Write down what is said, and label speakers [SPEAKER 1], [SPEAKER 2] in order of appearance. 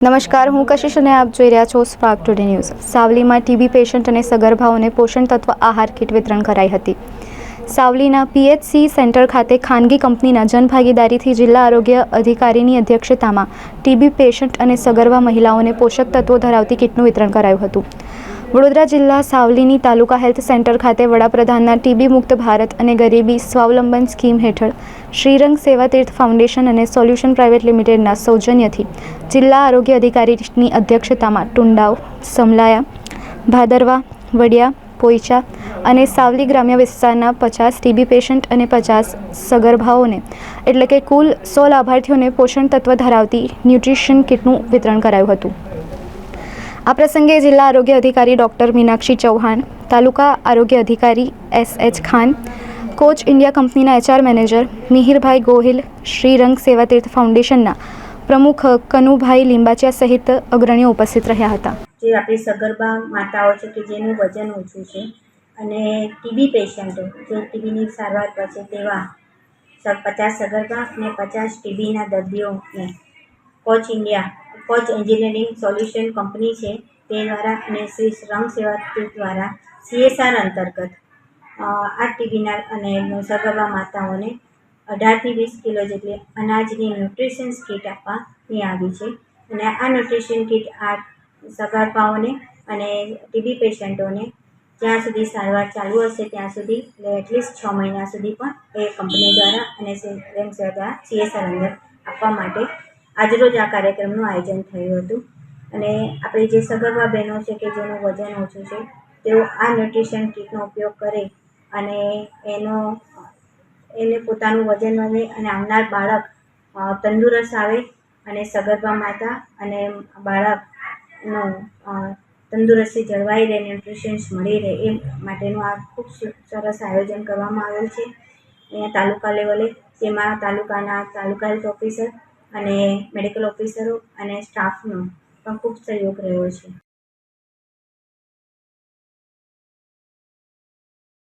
[SPEAKER 1] નમસ્કાર, હું કશિશ અને આપ જોઈ રહ્યા છો સ્પાર્ક ટુડે ન્યૂઝ સાવલીમાં ટીબી પેશન્ટ અને સગર્ભાઓને પોષણ તત્વ આહાર કીટ વિતરણ કરાઈ હતી. સાવલીના પીએચસી સેન્ટર ખાતે ખાનગી કંપનીના જનભાગીદારીથી જિલ્લા આરોગ્ય અધિકારીની અધ્યક્ષતામાં ટીબી પેશન્ટ અને સગર્ભા મહિલાઓને પોષક તત્વો ધરાવતી કીટનું વિતરણ કરાયું હતું. વડોદરા જિલ્લા સાવલીની તાલુકા હેલ્થ સેન્ટર ખાતે વડાપ્રધાનના ટીબી મુક્ત ભારત અને ગરીબી સ્વાવલંબન સ્કીમ હેઠળ શ્રીરંગ સેવા તીર્થ ફાઉન્ડેશન અને સોલ્યુશન પ્રાઇવેટ લિમિટેડના સૌજન્યથી જિલ્લા આરોગ્ય અધિકારીની અધ્યક્ષતામાં ટુંડાવ, સમલાયા, ભાદરવા, વડિયા, પોઈચા અને સાવલી ગ્રામ્ય વિસ્તારના પચાસ ટીબી પેશન્ટ અને પચાસ સગર્ભાઓને, એટલે કે કુલ સો લાભાર્થીઓને પોષણ તત્વ ધરાવતી ન્યુટ્રિશન કીટનું વિતરણ કરાયું હતું. આ પ્રસંગે જિલ્લા આરોગ્ય અધિકારી ડૉક્ટર મીનાક્ષી ચૌહાણ, તાલુકા આરોગ્ય અધિકારી S H Khan, Koch India કંપનીના એચઆર મેનેજર મિહિરભાઈ ગોહિલ શ્રીરંગ સેવાતીર્થ ફાઉન્ડેશનના પ્રમુખ કનુભાઈ લીંબાચિયા સહિત અગ્રણીઓ ઉપસ્થિત રહ્યા હતા.
[SPEAKER 2] જે આપણી સગર્ભા માતાઓ છે કે જેનું વજન ઓછું છે અને ટીબી પેશન્ટો જે ટીબીની સારવાર પછી તેવા પચાસ સગર્ભા અને પચાસ ટીબીના દર્દીઓને Koch India Koch engineering solution company છે. તે દ્વારા અને શ્રી રંગ સેવા દ્વારા સીએસઆર અંતર્ગત આ ટીબીના અને સગર્ભા માતાઓને અઢારથી વીસ કિલો જેટલી અનાજની ન્યુટ્રિશન્સ કીટ આપવાની આવી છે. અને આ ન્યુટ્રિશન કીટ આ સગર્ભાઓને અને ટીબી પેશન્ટોને જ્યાં સુધી સારવાર ચાલુ હશે ત્યાં સુધી એટલે એટલીસ્ટ છ મહિના સુધી પણ એ કંપની દ્વારા અને રેમ દ્વારા સીએસઆર અંદર આપવા માટે આજરોજ આ કાર્યક્રમનું આયોજન થયું હતું. અને આપણે જે સગર્ભા બહેનો છે કે જેનું વજન ઓછું છે, તેઓ આ ન્યુટ્રિશન કીટનો ઉપયોગ કરે અને એનો, એને પોતાનું વજન વધે અને આવનાર બાળક તંદુરસ્ત આવે અને સગર્ભા માતા અને બાળકનો તંદુરસ્તી જળવાઈ રહે, ન્યુટ્રિશન્સ મળી રહે એ માટેનું આ ખૂબ સરસ આયોજન કરવામાં આવેલ છે. અહીંયા તાલુકા લેવલે, જેમાં તાલુકાના તાલુકા હેલ્થ ઓફિસર અને મેડિકલ ઓફિસરો અને સ્ટાફનો પણ ખૂબ સહયોગ રહ્યો છે.